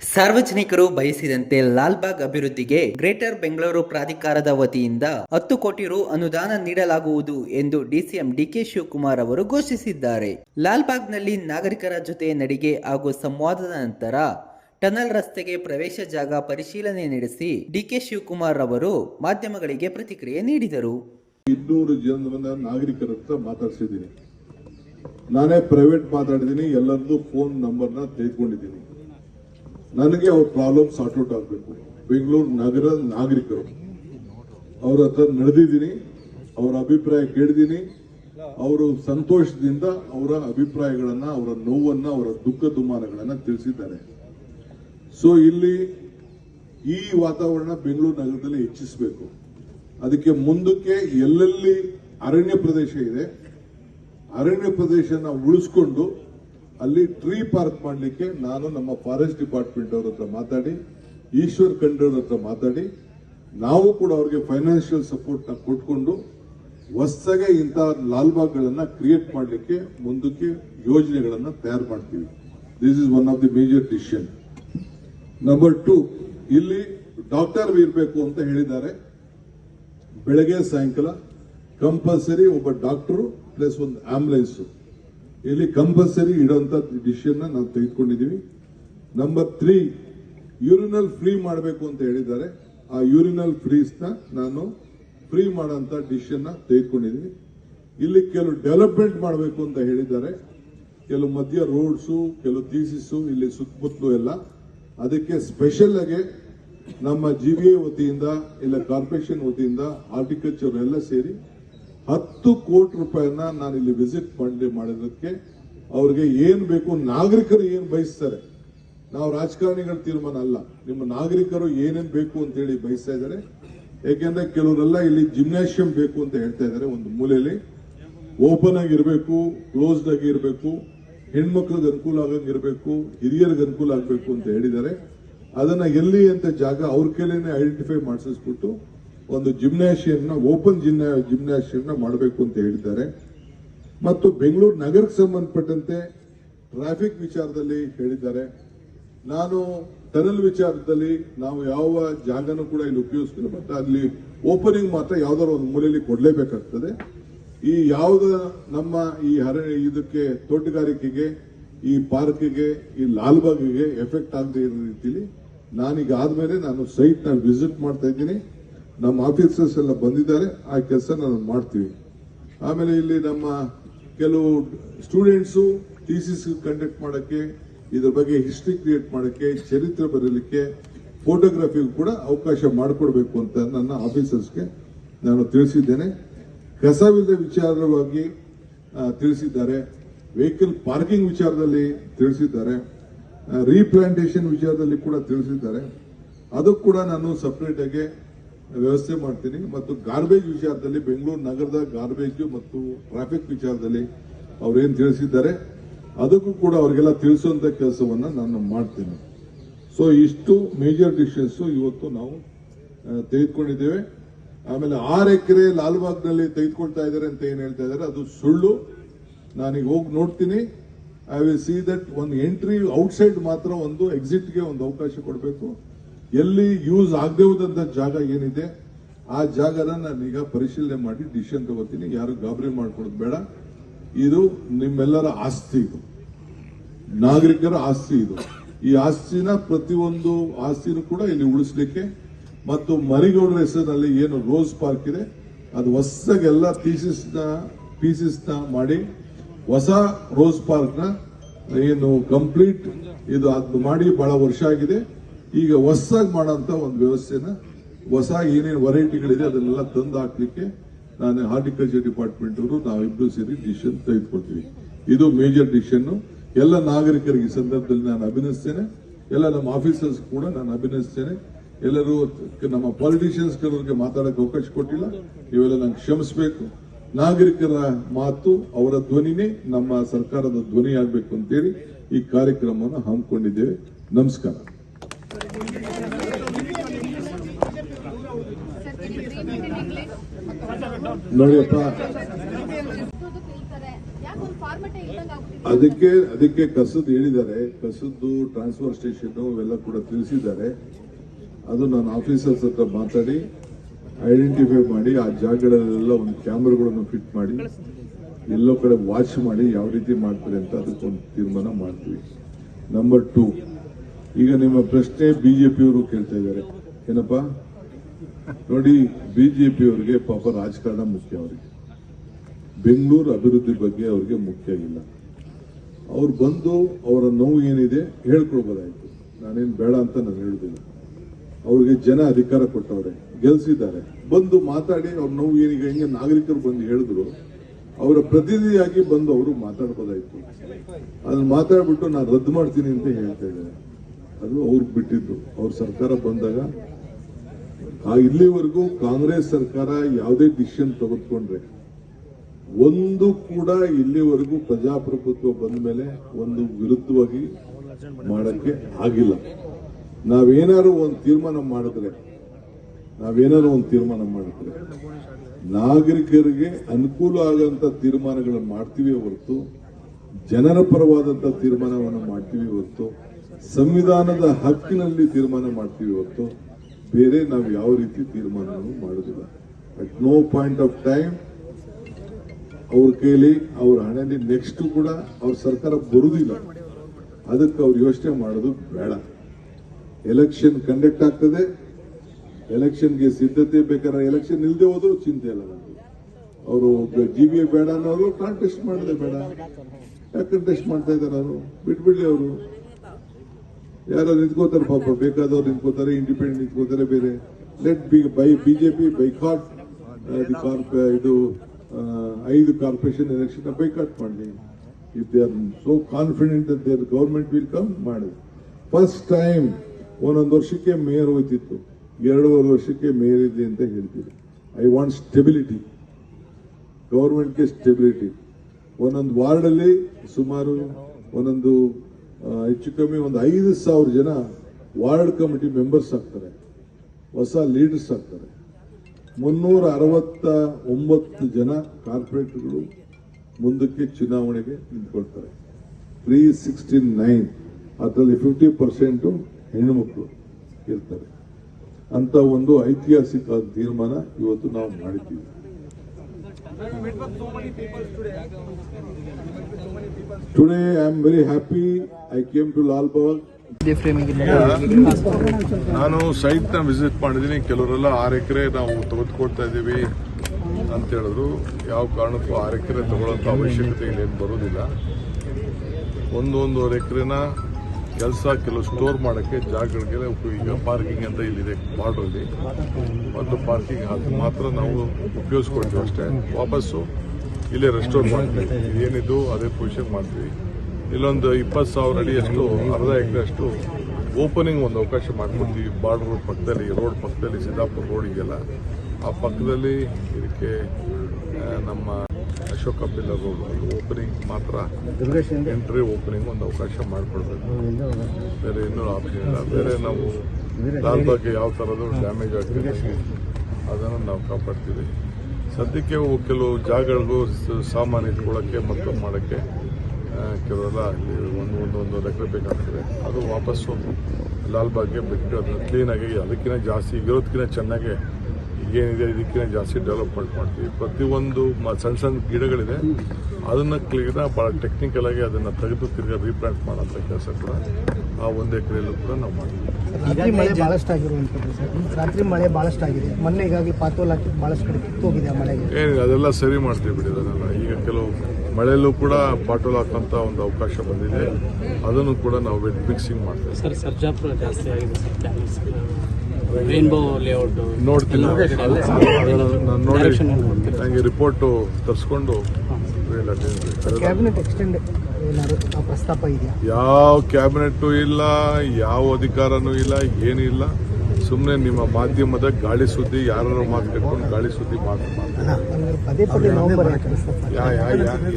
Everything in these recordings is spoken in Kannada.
ಸಾರ್ವಜನಿಕರು ಬಯಸಿದಂತೆ ಲಾಲ್ಬಾಗ್ ಅಭಿವೃದ್ಧಿಗೆ ಗ್ರೇಟರ್ ಬೆಂಗಳೂರು ಪ್ರಾಧಿಕಾರದ ವತಿಯಿಂದ ಹತ್ತು ಕೋಟಿ ರು ಅನುದಾನ ನೀಡಲಾಗುವುದು ಎಂದು ಡಿಸಿಎಂ ಡಿಕೆ ಶಿವಕುಮಾರ್ ಅವರು ಘೋಷಿಸಿದ್ದಾರೆ. ಲಾಲ್ಬಾಗ್ನಲ್ಲಿ ನಾಗರಿಕರ ಜೊತೆ ನಡಿಗೆ ಹಾಗೂ ಸಂವಾದದ ನಂತರ ಟನಲ್ ರಸ್ತೆಗೆ ಪ್ರವೇಶ ಜಾಗ ಪರಿಶೀಲನೆ ನಡೆಸಿ ಡಿಕೆ ಶಿವಕುಮಾರ್ ಅವರು ಮಾಧ್ಯಮಗಳಿಗೆ ಪ್ರತಿಕ್ರಿಯೆ ನೀಡಿದರು. ಇನ್ನೂರು ಜನರನ್ನ ನಾಗರಿಕರ ಹತ್ರ ಮಾತಾಡಿಸಿದ್ದೀನಿ. ನಾನೇ ಪ್ರೈವೇಟ್ ಮಾತಾಡಿದ್ದೀನಿ, ಎಲ್ಲರದ್ದು ಫೋನ್ ನಂಬರ್ನ ತೆಗೆದುಕೊಂಡಿದ್ದೀನಿ. ನನಗೆ ಅವ್ರ ಪ್ರಾಬ್ಲಮ್ ಸಾರ್ಟ್ ಔಟ್ ಆಗಬೇಕು. ಬೆಂಗಳೂರು ನಗರ ನಾಗರಿಕರು. ಅವ್ರ ಹತ್ರ ನಡೆದಿದ್ದೀನಿ, ಅವರ ಅಭಿಪ್ರಾಯ ಕೇಳಿದ್ದೀನಿ, ಅವರು ಸಂತೋಷದಿಂದ ಅವರ ಅಭಿಪ್ರಾಯಗಳನ್ನ, ಅವರ ನೋವನ್ನ, ಅವರ ದುಃಖ ದುಮಾನಗಳನ್ನ ತಿಳಿಸಿದ್ದಾರೆ. ಸೊ ಇಲ್ಲಿ ಈ ವಾತಾವರಣ ಬೆಂಗಳೂರು ನಗರದಲ್ಲಿ ಹೆಚ್ಚಿಸಬೇಕು. ಅದಕ್ಕೆ ಮುಂದಕ್ಕೆ ಎಲ್ಲೆಲ್ಲಿ ಅರಣ್ಯ ಪ್ರದೇಶ ಇದೆ, ಅರಣ್ಯ ಪ್ರದೇಶನ ಉಳಿಸ್ಕೊಂಡು ಅಲ್ಲಿ ಟ್ರೀ ಪಾರ್ಕ್ ಮಾಡಲಿಕ್ಕೆ ನಾನು ನಮ್ಮ ಫಾರೆಸ್ಟ್ ಡಿಪಾರ್ಟ್ಮೆಂಟ್ ಅವ್ರ ಹತ್ರ ಮಾತಾಡಿ, ಈಶ್ವರ್ ಖಂಡ್ರ ಹತ್ರ ಮಾತಾಡಿ, ನಾವು ಕೂಡ ಅವ್ರಿಗೆ ಫೈನಾನ್ಷಿಯಲ್ ಸಪೋರ್ಟ್ನ ಕೊಟ್ಕೊಂಡು ಹೊಸಗೆ ಇಂಥ ಲಾಲ್ಬಾಗ್ಗಳನ್ನ ಕ್ರಿಯೇಟ್ ಮಾಡಲಿಕ್ಕೆ ಮುಂದಕ್ಕೆ ಯೋಜನೆಗಳನ್ನ ತಯಾರು ಮಾಡ್ತೀವಿ. This is one of the major decision number two ಇಲ್ಲಿ ಡಾಕ್ಟರ್ ಇರಬೇಕು ಅಂತ ಹೇಳಿದ್ದಾರೆ. ಬೆಳಗ್ಗೆ ಸಾಯಂಕಾಲ ಕಂಪಲ್ಸರಿ ಒಬ್ಬ ಡಾಕ್ಟರ್ ಪ್ಲಸ್ ಒಂದು ಆಂಬುಲೆನ್ಸ್ ಇಲ್ಲಿ ಕಂಪಲ್ಸರಿ ಇಡುವಂತ ಡಿಸಿಷನ್ ನಾವು ತೆಗೆದುಕೊಂಡಿದ್ದೀವಿ ನಂಬರ್ ತ್ರೀ ಯೂರಿನಲ್ ಫ್ರೀ ಮಾಡಬೇಕು ಅಂತ ಹೇಳಿದ್ದಾರೆ. ಆ ಯೂರಿನಲ್ ಫ್ರೀಸ್ ನಾನು ಫ್ರೀ ಮಾಡುವಂತ ಡಿಸಿಷನ್ನ ತೆಗೆದುಕೊಂಡಿದ್ದೀನಿ ಇಲ್ಲಿ ಕೆಲವು ಡೆವಲಪ್ಮೆಂಟ್ ಮಾಡಬೇಕು ಅಂತ ಹೇಳಿದ್ದಾರೆ. ಕೆಲವು ಮಧ್ಯ ರೋಡ್ಸು ಕೆಲವು ಥೀಸಿಸು ಇಲ್ಲಿ ಸುತ್ತಮುತ್ತಲು ಎಲ್ಲ. ಅದಕ್ಕೆ ಸ್ಪೆಷಲ್ ಆಗಿ ನಮ್ಮ ಜಿ ಬಿ ವತಿಯಿಂದ, ಇಲ್ಲ ಕಾರ್ಪೊರೇಷನ್ ವತಿಯಿಂದ ಹಾರ್ಟಿಕಲ್ಚರ್ ಎಲ್ಲ ಸೇರಿ ಹತ್ತು ಕೋಟಿ ರೂಪಾಯಿನ ನಾನು ಇಲ್ಲಿ ವಿಸಿಟ್ ಮಾಡಿ ಮಾಡಿರೋದಕ್ಕೆ ಅವ್ರಿಗೆ ಏನ್ ಬೇಕು ನಾಗರಿಕರು ಏನ್ ಬಯಸ್ತಾರೆ? ನಾವು ರಾಜಕಾರಣಿಗಳ ತೀರ್ಮಾನ ಅಲ್ಲ. ನಿಮ್ಮ ನಾಗರಿಕರು ಏನೇನ್ ಬೇಕು ಅಂತ ಹೇಳಿ ಬಯಸ್ತಾ ಇದ್ದಾರೆ. ಯಾಕೆಂದ್ರೆ ಕೆಲವರೆಲ್ಲ ಇಲ್ಲಿ ಜಿಮ್ನಾಸಿಯಂ ಬೇಕು ಅಂತ ಹೇಳ್ತಾ ಇದ್ದಾರೆ ಒಂದು ಮೂಲೆಯಲ್ಲಿ. ಓಪನ್ ಆಗಿರ್ಬೇಕು ಕ್ಲೋಸ್ಡ್ ಆಗಿ ಇರಬೇಕು, ಹೆಣ್ಮಕ್ಳಿಗೆ ಅನುಕೂಲ ಆಗೋಂಗೆ ಇರಬೇಕು, ಹಿರಿಯರಿಗೆ ಅನುಕೂಲ ಆಗಬೇಕು ಅಂತ ಹೇಳಿದ್ದಾರೆ. ಅದನ್ನ ಎಲ್ಲಿ ಅಂತ ಜಾಗ ಅವ್ರ ಕೈಲೇನೆ ಐಡೆಂಟಿಫೈ ಮಾಡಿಸ್ಬಿಟ್ಟು ಒಂದು ಜಿಮ್ನಾಶಿಯಂನ ಓಪನ್ ಜಿಮ್ನಾಶಿಯಂನ ಮಾಡಬೇಕು ಅಂತ ಹೇಳಿದ್ದಾರೆ. ಮತ್ತು ಬೆಂಗಳೂರು ನಗರಕ್ಕೆ ಸಂಬಂಧಪಟ್ಟಂತೆ ಟ್ರಾಫಿಕ್ ವಿಚಾರದಲ್ಲಿ ಹೇಳಿದ್ದಾರೆ. ನಾನು ಟನಲ್ ವಿಚಾರದಲ್ಲಿ ನಾವು ಯಾವ ಜಾಗನೂ ಕೂಡ ಇಲ್ಲಿ ಉಪಯೋಗಿಸ್ತೀವಿ ಬಟ್ ಅಲ್ಲಿ ಓಪನಿಂಗ್ ಮಾತ್ರ ಯಾವ್ದಾದ್ರು ಒಂದು ಮೂಲೆಯಲ್ಲಿ ಕೊಡಲೇಬೇಕಾಗ್ತದೆ. ಈ ಯಾವ್ದ ನಮ್ಮ ಈ ಹರ, ಇದಕ್ಕೆ ತೋಟಗಾರಿಕೆಗೆ, ಈ ಪಾರ್ಕಿಗೆ, ಈ ಲಾಲ್ಬಾಗ್ಗೆ ಎಫೆಕ್ಟ್ ಆಗದೆ ಇರೋ ರೀತಿಲಿ ನಾನೀಗ ಆದ್ಮೇಲೆ ನಾನು ಸೈಟ್ ನಾನು ವಿಸಿಟ್ ಮಾಡ್ತಾ ಇದ್ದೀನಿ. ನಮ್ಮ ಆಫೀಸರ್ಸ್ ಎಲ್ಲ ಬಂದಿದ್ದಾರೆ, ಆ ಕೆಲಸ ನಾನು ಮಾಡ್ತೀವಿ. ಆಮೇಲೆ ಇಲ್ಲಿ ನಮ್ಮ ಕೆಲವು ಸ್ಟೂಡೆಂಟ್ಸು ಥೀಸಿಸ್ ಕಂಡಕ್ಟ್ ಮಾಡೋಕ್ಕೆ, ಇದ್ರ ಬಗ್ಗೆ ಹಿಸ್ಟ್ರಿ ಕ್ರಿಯೇಟ್ ಮಾಡೋಕ್ಕೆ, ಚರಿತ್ರೆ ಬರೀಲಿಕ್ಕೆ ಫೋಟೋಗ್ರಫಿಗೂ ಕೂಡ ಅವಕಾಶ ಮಾಡಿಕೊಡ್ಬೇಕು ಅಂತ ನನ್ನ ಆಫೀಸರ್ಸ್ಗೆ ನಾನು ತಿಳಿಸಿದ್ದೇನೆ. ಕಸವಿದ ವಿಚಾರವಾಗಿ ತಿಳಿಸಿದ್ದಾರೆ. ವೆಹಿಕಲ್ ಪಾರ್ಕಿಂಗ್ ವಿಚಾರದಲ್ಲಿ ತಿಳಿಸಿದ್ದಾರೆ. ರೀಪ್ಲಾಂಟೇಶನ್ ವಿಚಾರದಲ್ಲಿ ಕೂಡ ತಿಳಿಸಿದ್ದಾರೆ. ಅದು ಕೂಡ ನಾನು ಸಪ್ರೇಟಾಗಿ ವ್ಯವಸ್ಥೆ ಮಾಡ್ತೀನಿ. ಮತ್ತು ಗಾರ್ಬೇಜ್ ವಿಚಾರದಲ್ಲಿ ಬೆಂಗಳೂರು ನಗರದ ಗಾರ್ಬೇಜ್ ಮತ್ತು ಟ್ರಾಫಿಕ್ ವಿಚಾರದಲ್ಲಿ ಅವರೇನು ತಿಳಿಸಿದ್ದಾರೆ, ಅದಕ್ಕೂ ಕೂಡ ಅವರಿಗೆಲ್ಲ ತಿಳಿಸುವಂತ ಕೆಲಸವನ್ನು ನಾನು ಮಾಡ್ತೀನಿ. ಸೊ ಇಷ್ಟು ಮೇಜರ್ ಡಿಸಿಷನ್ಸ್ ಇವತ್ತು ನಾವು ತೆಗೆದುಕೊಂಡಿದ್ದೇವೆ. ಆಮೇಲೆ ಆರು ಎಕರೆ ಲಾಲ್ಬಾಗ್ನಲ್ಲಿ ತೆಗೆದುಕೊಳ್ತಾ ಇದ್ದಾರೆ ಅಂತ ಏನು ಹೇಳ್ತಾ ಇದ್ದಾರೆ, ಅದು ಸುಳ್ಳು. ನಾನೀಗ ಹೋಗಿ ನೋಡ್ತೀನಿ. ಐ ವಿಲ್ ಸಿ ದಟ್ ಒಂದು ಎಂಟ್ರಿ ಔಟ್ಸೈಡ್ ಮಾತ್ರ ಒಂದು ಎಕ್ಸಿಟ್ಗೆ ಒಂದು ಅವಕಾಶ ಕೊಡಬೇಕು. ಎಲ್ಲಿ ಯೂಸ್ ಆಗದೆ ಹೋದಂತ ಜಾಗ ಏನಿದೆ, ಆ ಜಾಗನ ನಾನೀಗ ಪರಿಶೀಲನೆ ಮಾಡಿ ಡಿಸಿಷನ್ ತಗೋತೀನಿ. ಯಾರು ಗಾಬರಿ ಮಾಡ್ಕೊಡೋದು ಬೇಡ. ಇದು ನಿಮ್ಮೆಲ್ಲರ ಆಸ್ತಿ ಇದು. ನಾಗರಿಕರ ಆಸ್ತಿ ಇದು. ಈ ಆಸ್ತಿನ ಪ್ರತಿಯೊಂದು ಆಸ್ತಿನೂ ಕೂಡ ಇಲ್ಲಿ ಉಳಿಸ್ಲಿಕ್ಕೆ ಮತ್ತು ಮರಿಗೌಡರ ಹೆಸರಿನಲ್ಲಿ ಏನು ರೋಸ್ ಪಾರ್ಕ್ ಇದೆ, ಅದು ಹೊಸಗೆಲ್ಲ ಪೀಸಸ್ನ ಪೀಸಸ್ನ ಮಾಡಿ ಹೊಸ ರೋಸ್ ಪಾರ್ಕ್ನ ಏನು ಕಂಪ್ಲೀಟ್ ಇದು ಅದು ಮಾಡಿ ಬಹಳ ವರ್ಷ ಆಗಿದೆ. ಈಗ ಹೊಸದಾಗಿ ಮಾಡೋಂತ ಒಂದು ವ್ಯವಸ್ಥೆನ ಹೊಸ ಏನೇನು ವೆರೈಟಿಗಳಿದೆ ಅದನ್ನೆಲ್ಲ ತಂದು ಹಾಕ್ಲಿಕ್ಕೆ ನಾನು ಹಾರ್ಟಿಕಲ್ಚರ್ ಡಿಪಾರ್ಟ್ಮೆಂಟ್ ಅವರು, ನಾವಿಬ್ರು ಸೇರಿ ಡಿಸಿಷನ್ ತೆಗೆದುಕೊಳ್ತೀವಿ. ಇದು ಮೇಜರ್ ಡಿಸಿಷನ್ ಎಲ್ಲ ನಾಗರಿಕರಿಗೆ ಈ ಸಂದರ್ಭದಲ್ಲಿ ನಾನು ಅಭಿನಯಿಸ್ತೇನೆ ಎಲ್ಲ ನಮ್ಮ ಆಫೀಸರ್ಸ್ ಕೂಡ ನಾನು ಅಭಿನಯಿಸ್ತೇನೆ ಎಲ್ಲರೂ ನಮ್ಮ ಪಾಲಿಟಿಷಿಯನ್ಸ್ ಮಾತಾಡಕ್ಕೆ ಅವಕಾಶ ಕೊಟ್ಟಿಲ್ಲ. ಇವೆಲ್ಲ ನಂಗೆ ಕ್ಷಮಿಸಬೇಕು. ನಾಗರಿಕರ ಮಾತು ಅವರ ಧ್ವನಿನೇ ನಮ್ಮ ಸರ್ಕಾರದ ಧ್ವನಿ ಆಗಬೇಕು ಅಂತೇಳಿ ಈ ಕಾರ್ಯಕ್ರಮವನ್ನು ಹಮ್ಮಿಕೊಂಡಿದ್ದೇವೆ. ನಮಸ್ಕಾರ. ನೋಡಿಯಪ್ಪ. ಅದಕ್ಕೆ ಅದಕ್ಕೆ ಕಸದ್ ಹೇಳಿದ್ದಾರೆ. ಕಸದ್ದು ಟ್ರಾನ್ಸ್ಫರ್ ಸ್ಟೇಷನ್ ಇವೆಲ್ಲ ಕೂಡ ತಿಳಿಸಿದ್ದಾರೆ. ಅದು ನಾನು ಆಫೀಸರ್ಸ್ ಹತ್ರ ಮಾತಾಡಿ ಐಡೆಂಟಿಫೈ ಮಾಡಿ, ಆ ಜಾಗಗಳಲ್ಲೆಲ್ಲ ಒಂದು ಕ್ಯಾಮ್ರಾಗಳನ್ನು ಫಿಟ್ ಮಾಡಿ, ಎಲ್ಲೋ ಕಡೆ ವಾಚ್ ಮಾಡಿ, ಯಾವ ರೀತಿ ಮಾಡ್ತಾರೆ ಅಂತ ಅದಕ್ಕೊಂದು ತೀರ್ಮಾನ ಮಾಡ್ತೀವಿ. ನಂಬರ್ ಟೂ ಈಗ ನಿಮ್ಮ ಪ್ರಶ್ನೆ ಬಿಜೆಪಿಯವರು ಕೇಳ್ತಾ ಇದ್ದಾರೆ. ಏನಪ್ಪಾ? ನೋಡಿ, ಬಿಜೆಪಿಯವರಿಗೆ ಪಾಪ ರಾಜಕಾರಣ ಮುಖ್ಯ ಅವರಿಗೆ. ಬೆಂಗಳೂರು ಅಭಿವೃದ್ಧಿ ಬಗ್ಗೆ ಅವ್ರಿಗೆ ಮುಖ್ಯ ಇಲ್ಲ. ಅವ್ರು ಬಂದು ಅವರ ನೋವು ಏನಿದೆ ಹೇಳ್ಕೊಳ್ಬೋದಾಯ್ತು. ನಾನೇನು ಬೇಡ ಅಂತ ನಾನು ಹೇಳುದಿಲ್ಲ. ಅವ್ರಿಗೆ ಜನ ಅಧಿಕಾರ ಕೊಟ್ಟವ್ರೆ, ಗೆಲ್ಸಿದ್ದಾರೆ. ಬಂದು ಮಾತಾಡಿ ಅವ್ರ ನೋವು ಏನೀಗ ಹೆಂಗೆ ನಾಗರಿಕರು ಬಂದು ಹೇಳಿದ್ರು, ಅವರ ಪ್ರತಿನಿಧಿಯಾಗಿ ಬಂದು ಅವರು ಮಾತಾಡ್ಬೋದಾಯ್ತು. ಅದನ್ನ ಮಾತಾಡ್ಬಿಟ್ಟು ನಾನು ರದ್ದು ಮಾಡ್ತೀನಿ ಅಂತ ಹೇಳ್ತಾ ಇದ್ದಾರೆ. ಅದು ಅವ್ರಿಗೆ ಬಿಟ್ಟಿದ್ದು. ಅವ್ರ ಸರ್ಕಾರ ಬಂದಾಗ, ಆ ಇಲ್ಲಿವರೆಗೂ ಕಾಂಗ್ರೆಸ್ ಸರ್ಕಾರ ಯಾವುದೇ ಡಿಸಿಷನ್ ತೆಗೆದುಕೊಂಡ್ರೆ, ಒಂದು ಕೂಡ ಇಲ್ಲಿವರೆಗೂ ಪ್ರಜಾಪ್ರಭುತ್ವ ಬಂದ ಮೇಲೆ ಒಂದು ವಿರುದ್ಧವಾಗಿ ಮಾಡಕ್ಕೆ ಆಗಿಲ್ಲ. ನಾವೇನಾದ್ರು ಒಂದು ತೀರ್ಮಾನ ಮಾಡಿದ್ರೆ, ನಾವೇನಾದ್ರು ಒಂದು ತೀರ್ಮಾನ ಮಾಡಿದ್ರೆ, ನಾಗರಿಕರಿಗೆ ಅನುಕೂಲ ಆಗಂತ ತೀರ್ಮಾನಗಳನ್ನು ಮಾಡ್ತೀವಿ ಹೊರತು, ಜನರ ಪರವಾದಂತ ತೀರ್ಮಾನವನ್ನು ಮಾಡ್ತೀವಿ ಹೊರತು ಸಂವಿಧಾನದ ಹಕ್ಕಿನಲ್ಲಿ ತೀರ್ಮಾನ ಮಾಡ್ತೀವಿ ಇವತ್ತು ಬೇರೆ ನಾವು ಯಾವ ರೀತಿ ತೀರ್ಮಾನವನ್ನು ಮಾಡುದಿಲ್ಲ. At no point of time ಅವ್ರ ಕೈಲಿ ಅವ್ರ ಹಣೆಯಲ್ಲಿ ನೆಕ್ಸ್ಟ್ ಕೂಡ ಅವ್ರ ಸರ್ಕಾರ ಬರುವುದಿಲ್ಲ ಅದಕ್ಕೆ ಅವ್ರು ಯೋಚನೆ ಮಾಡೋದು ಬೇಡ. ಎಲೆಕ್ಷನ್ ಕಂಡಕ್ಟ್ ಆಗ್ತದೆ. ಎಲೆಕ್ಷನ್ಗೆ ಸಿದ್ಧತೆ ಬೇಕಾದ್ರೆ ಎಲೆಕ್ಷನ್ ಇಲ್ಲದೆ ಹೋದ್ರೂ ಚಿಂತೆ ಇಲ್ಲ ಅವರು ಜಿ ಬಿ ಬೇಡ ಅನ್ನೋರು ಕಾಂಟೆಸ್ಟ್ ಮಾಡಿದೆ ಬೇಡ. ಯಾಕೆ ಕಂಟೆಸ್ಟ್ ಮಾಡ್ತಾ ಇದ್ದಾರೆ ಅವರು? ಬಿಟ್ಬಿಡ್ಲಿ ಅವರು. ಯಾರು ನಿಂತ್ಕೋತಾರೆ ಪಾಪ, ಬೇಕಾದವ್ರು ನಿಂತ್ಕೋತಾರೆ ಇಂಡಿಪೆಂಡೆಂಟ್ ನಿಂತ್ಕೋತಾರೆ ಬೇರೆ. Let be by BJP boycott the ಇದು ಐದು ಕಾರ್ಪೊರೇಷನ್ ಎಲೆಕ್ಷನ್ ಬೈಕಾಟ್ ಮಾಡಲಿ. If they are so confident their government will come ಮಾಡಿ. ಫಸ್ಟ್ ಟೈಮ್ ಒಂದೊಂದು ವರ್ಷಕ್ಕೆ ಮೇಯರ್ ಹೋಯ್ತಿತ್ತು. ಎರಡೂವರೆ ವರ್ಷಕ್ಕೆ ಮೇಯರ್ ಇದೆ ಅಂತ ಹೇಳ್ತೀವಿ. ಐ ವಾಂಟ್ ಸ್ಟೆಬಿಲಿಟಿ ಗೌರ್ಮೆಂಟ್ಗೆ ಸ್ಟೆಬಿಲಿಟಿ ಒಂದೊಂದು ವಾರ್ಡಲ್ಲಿ ಸುಮಾರು ಒಂದೊಂದು ಹೆಚ್ಚು ಕಮ್ಮಿ ಒಂದು ಐದು ಸಾವಿರ ಜನ ವಾರ್ಡ್ ಕಮಿಟಿ ಮೆಂಬರ್ಸ್ ಆಗ್ತಾರೆ. ಹೊಸ ಲೀಡರ್ಸ್ ಆಗ್ತಾರೆ. ಮುನ್ನೂರ ಅರವತ್ತ ಒಂಬತ್ತು ಜನ ಕಾರ್ಪೊರೇಟ್ಗಳು ಮುಂದಕ್ಕೆ ಚುನಾವಣೆಗೆ ನಿಂತ್ಕೊಳ್ತಾರೆ. ತ್ರೀ ಸಿಕ್ಸ್ಟಿ ನೈನ್, ಅದರಲ್ಲಿ ಫಿಫ್ಟಿ ಪರ್ಸೆಂಟು ಹೆಣ್ಣುಮಕ್ಕಳು ಇರ್ತಾರೆ. ಅಂತ ಒಂದು ಐತಿಹಾಸಿಕ ತೀರ್ಮಾನ ಇವತ್ತು ನಾವು ಮಾಡಿದ್ದೀವಿ. Today I am very happy. I came to Lal Bagh. ನಾನು ಸೈಟ್ನ ವಿಸಿಟ್ ಮಾಡಿದ್ದೀನಿ ಕೆಲವರೆಲ್ಲ ಆರು ಎಕರೆ ನಾವು ತೆಗೆದುಕೊಡ್ತಾ ಇದ್ದೀವಿ ಅಂತ ಹೇಳಿದ್ರು. ಯಾವ ಕಾರಣಕ್ಕೂ ಆರು ಎಕರೆ ತಗೊಳ್ಳೋಂಥ ಅವಶ್ಯಕತೆ ಇಲ್ಲೇನು ಬರೋದಿಲ್ಲ. ಒಂದು ಒಂದೂವರೆ ಎಕರೆನ ಕೆಲಸ ಕೆಲವು ಸ್ಟೋರ್ ಮಾಡೋಕ್ಕೆ ಜಾಗಗಳಿಗೆ ಈಗ ಪಾರ್ಕಿಂಗ್ ಅಂತ ಇಲ್ಲಿದೆ, ಬಾರ್ಡ್ರಲ್ಲಿ. ಮೊದಲು ಪಾರ್ಕಿಂಗ್ ಅದು ಮಾತ್ರ ನಾವು ಉಪಯೋಗಿಸ್ಕೊಳ್ತೀವಿ ಅಷ್ಟೇ. ವಾಪಸ್ಸು ಇಲ್ಲೇ ರೆಸ್ಟೋರ್ ಮಾಡ್ತೀವಿ. ಏನಿದ್ದು ಅದೇ ಪೊಸಿಷನ್ ಮಾಡ್ತೀವಿ. ಇಲ್ಲೊಂದು ಇಪ್ಪತ್ತು ಸಾವಿರ ಅಡಿಯಷ್ಟು ಅರ್ಧ ಎಕರೆ ಅಷ್ಟು ಓಪನಿಂಗ್ ಒಂದು ಅವಕಾಶ ಮಾಡ್ಕೊಡ್ತೀವಿ. ಬಾರ್ಡರ್ ಪಕ್ಕದಲ್ಲಿ ರೋಡ್ ಪಕ್ಕದಲ್ಲಿ, ಸಿದ್ದಾಪುರ ರೋಡ್ ಇದೆಯಲ್ಲ ಆ ಪಕ್ಕದಲ್ಲಿ ಇದಕ್ಕೆ ನಮ್ಮ ಅಶೋಕ ಪಿಲ್ಲರ್ ಓಪನಿಂಗ್ ಮಾತ್ರ ಎಂಟ್ರಿ ಓಪನಿಂಗ್ ಒಂದು ಅವಕಾಶ ಮಾಡಿಕೊಡ್ಬೇಕು. ಬೇರೆ ಇನ್ನೂ ಆಪ್ಷನ್ ಇಲ್ಲ. ಬೇರೆ ನಾವು ಲಾಲ್ಬಾಗ್ಗೆ ಯಾವ ಥರದ್ದು ಡ್ಯಾಮೇಜ್ ಆಗ್ತಿದೆ ಅದನ್ನು ನಾವು ಕಾಪಾಡ್ತೀವಿ. ಸದ್ಯಕ್ಕೆ ಕೆಲವು ಜಾಗಗಳಿಗೂ ಸಾಮಾನು ಇಟ್ಕೊಳ್ಳೋಕ್ಕೆ ಮತ್ತು ಮಾಡೋಕ್ಕೆ ಕೆಲವೆಲ್ಲ ಒಂದು ಒಂದು ಒಂದು ಎಕರೆ ಬೇಕಾಗ್ತದೆ. ಅದು ವಾಪಸ್ಸು ಲಾಲ್ಬಾಗ್ಗೆ ಬಿಟ್ಟು ಅದನ್ನು ಕ್ಲೀನಾಗಿ ಅದಕ್ಕಿಂತ ಜಾಸ್ತಿ ಇರೋದಕ್ಕಿಂತ ಚೆನ್ನಾಗಿ ಏನಿದೆ ಇದಕ್ಕಿಂತ ಜಾಸ್ತಿ ಡೆವಲಪ್ಮೆಂಟ್ ಮಾಡ್ತೀವಿ. ಪ್ರತಿಯೊಂದು ಮ- ಸಣ್ಣ ಸಣ್ಣ ಗಿಡಗಳಿದೆ. ಅದನ್ನು ಕ್ಲೀನ ಭಾಳ ಟೆಕ್ನಿಕಲ್ ಆಗಿ ಅದನ್ನು ತೆಗೆದು ತಿರ್ಗಾ ರೀಪ್ಲಾಂಟ್ ಮಾಡೋಂಥ ಕೆಲಸ ಕೂಡ ಆ ಒಂದು ಎಕರೆಯಲ್ಲೂ ಕೂಡ ನಾವು ಮಾಡ್ತೀವಿ. ರಾತ್ರಿ ಮಳೆ ಭಾಳಷ್ಟು ಆಗಿರುವಂಥದ್ದು ಸರ್. ರಾತ್ರಿ ಮಳೆ ಭಾಳಷ್ಟು ಆಗಿದೆ. ಮೊನ್ನೆ ಹೀಗಾಗಿ ಪಾತೋಲ್ ಹಾಕಿ ಬಹಳಷ್ಟು ಕಡೆ ಕಿತ್ತೋಗಿದೆ ಆ ಮಳೆಗೆ. ಏನಿದೆ ಅದೆಲ್ಲ ಸರಿ ಮಾಡ್ತೀವಿ ಬಿಡಿ ಅದನ್ನೆಲ್ಲ. ಈಗ ಕೆಲವು ಮಳೆಯಲ್ಲೂ ಕೂಡ ಪಾಟೋಲ್ ಹಾಕೋಂಥ ಒಂದು ಅವಕಾಶ ಬಂದಿದೆ. ಅದನ್ನು ಕೂಡ ನಾವು ಫಿಕ್ಸಿಂಗ್ ಮಾಡ್ತೀವಿ. ಸರ್ ಸರ್ಜಾಪುರ ಜಾಸ್ತಿ ಆಗಿದೆ ಸರ್ ರೈನ್ಬೋ ಲೇಔಟ್ ನಾನು. ನನಗೆ ರಿಪೋರ್ಟು ತರಿಸ್ಕೊಂಡು ಕ್ಯಾಬಿನೆಟ್ ಎಕ್ಸ್ಟೆಂಡ್ ಆ ಪ್ರಸ್ತಾಪ ಇದೆಯಾ? ಯಾವ ಕ್ಯಾಬಿನೆಟ್ಟು ಇಲ್ಲ ಯಾವ ಅಧಿಕಾರನೂ ಇಲ್ಲ ಏನಿಲ್ಲ ಇಲ್ಲ. ಸುಮ್ಮನೆ ನಿಮ್ಮ ಮಾಧ್ಯಮದ ಗಾಳಿ ಸುದ್ದಿ ಯಾರು ಮಾತು ಕಟ್ಕೊಂಡು ಗಾಳಿ ಸುದ್ದಿ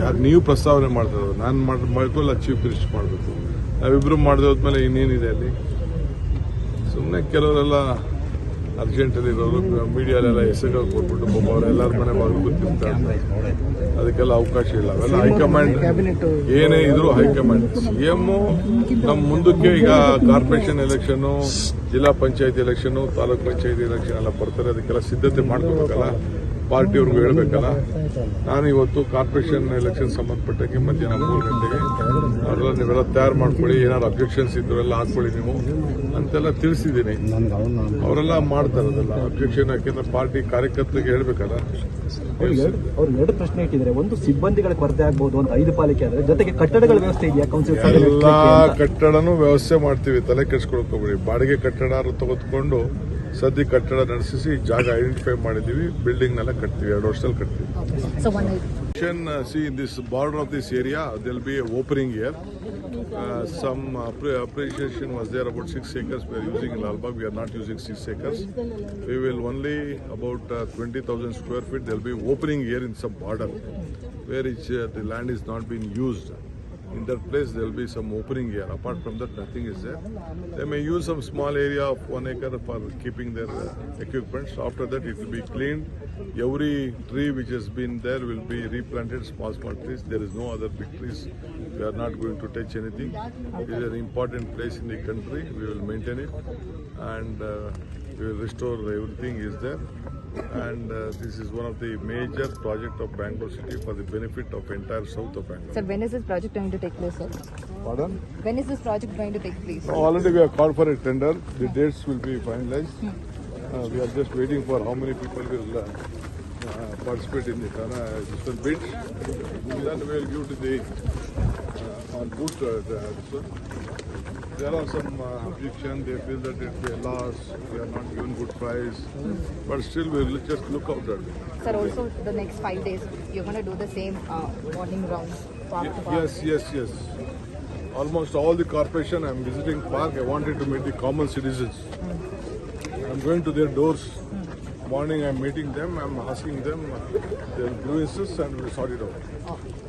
ಯಾರು ನೀವು ಪ್ರಸ್ತಾವನೆ ಮಾಡ್ತಾರ ನಾನು ಮಾಡಿ ಮಾಡ್ಕೊಳ್ಳ ಚೀಫ್ ಮಿನಿಸ್ಟರ್ ಮಾಡಬೇಕು. ನಾವಿಬ್ರು ಮಾಡದೆ ಹೋದ್ಮೇಲೆ ಇನ್ನೇನಿದೆ ಅಲ್ಲಿ? ಸುಮ್ಮನೆ ಕೆಲವರೆಲ್ಲ ಅರ್ಜೆಂಟಲ್ಲಿ ಇರೋರು ಮೀಡಿಯಾಲೆಲ್ಲ ಹೆಸರುಗಳು ಕೊಟ್ಬಿಟ್ಟು ಪಾಪ ಎಲ್ಲರ ಮನೆ ಬಾಗಿಲು ಗೊತ್ತಿರ್ತಾರೆ ಅದಕ್ಕೆಲ್ಲ ಅವಕಾಶ ಇಲ್ಲ. ಅವೆಲ್ಲ ಹೈಕಮಾಂಡ್ ಏನೇ ಇದ್ರು ಹೈಕಮಾಂಡ್. ಸಿ ಎಮ್ಮು ನಮ್ಮ ಮುಂದಕ್ಕೆ ಈಗ corporation election zilla panchayat election taluk panchayat election ಎಲ್ಲ ಬರ್ತಾರೆ. ಅದಕ್ಕೆಲ್ಲ ಸಿದ್ಧತೆ ಮಾಡ್ಕೋಬೇಕಲ್ಲ? ಪಾರ್ಟಿಯವ್ರಿಗೂ ಹೇಳಬೇಕಲ್ಲ? ನಾನು ಇವತ್ತು ಕಾರ್ಪೊರೇಷನ್ ಎಲೆಕ್ಷನ್ ಸಂಬಂಧಪಟ್ಟಂಗೆ ಮಧ್ಯಾಹ್ನ ಮೂರು ಗಂಟೆಗೆ ಅವರೆಲ್ಲ ನೀವೆಲ್ಲ ತಯಾರು ಮಾಡ್ಕೊಳ್ಳಿ ಏನಾದ್ರು ಅಬ್ಜೆಕ್ಷನ್ಸ್ ಇದ್ರು ಎಲ್ಲ ಹಾಕೊಳ್ಳಿ ನೀವು ಅಂತೆಲ್ಲ ತಿಳಿಸಿದ್ದೀನಿ. ಅವರೆಲ್ಲ ಮಾಡ್ತಾರೆ ಅದೆಲ್ಲ ಅಬ್ಜೆಕ್ಷನ್ ಯಾಕೆಂದ್ರೆ ಪಾರ್ಟಿ ಕಾರ್ಯಕರ್ತರಿಗೆ ಹೇಳ್ಬೇಕಲ್ಲ. ಅವ್ರು ಎರಡು ಪ್ರಶ್ನೆ ಇಟ್ಟಿದ್ದಾರೆ ಒಂದು ಸಿಬ್ಬಂದಿಗಳ ಕೊರತೆ ಆಗ್ಬಹುದು ಅಂತ ಐದು ಪಾಲಿಕೆ ಆದ್ರೆ ಜೊತೆಗೆ ಕಟ್ಟಡಗಳ ವ್ಯವಸ್ಥೆ ಇದೆಯಾ? ಕೌನ್ಸಿಲ್ ಎಲ್ಲಾ ಕಟ್ಟಡನೂ ವ್ಯವಸ್ಥೆ ಮಾಡ್ತೀವಿ ತಲೆ ಕೆಡಿಸ್ಕೊಳ್ಕೋಬೇಡಿ ಬಾಡಿಗೆ ಕಟ್ಟಡ ತೆಗೆದುಕೊಂಡು ಸದ್ಯ ಕಟ್ಟಡ ನಡೆಸಿ ಜಾಗ ಐಡೆಂಟಿಫೈ ಮಾಡಿದೀವಿ ಬಿಲ್ಡಿಂಗ್ ನೆಲ್ಲ ಕಟ್ತೀವಿ ಎರಡು ವರ್ಷದಲ್ಲಿ ಕಟ್ತೀವಿ. See in this border of this area there'll be opening year some appreciation was there about six acres we are using in Lalbagh. We are not using six acres. We will only about uh, 20,000 square feet. There will be opening here in some border where each, uh, the land is not being used. In that place, there will be some opening here. Apart from that, nothing is there. They may use some small area of one acre for keeping their uh. After that, it will be cleaned. Every tree which has been there will be replanted, small, small trees. There is no other big trees. We are not going to touch anything. It is an important place in the country. We will maintain it and uh, we will restore everything is there. And uh, this is one of the major project of Bangalore city for the benefit of entire south of Bangalore. Sir, when is this project going to take place, sir? Pardon? When is this project going to take place? No, Already we have called for a tender. The dates will be finalized. Uh, we are just waiting for how many people will uh, uh, participate in the Tana different bids. Then we will give to the uh, on boot. Uh, the, this one. There are some uh, objection. They feel that it will be a loss. We are not given good price. But still, we will just look out at it. Sir, also the next five days, you're going to do the same uh, morning rounds, park park. Yes, yes, yes. Almost all the corporation I'm visiting park, I wanted to meet the common citizens. I'm going to their doors. Morning I'm meeting them, I'm asking them their grievances and we sort it out.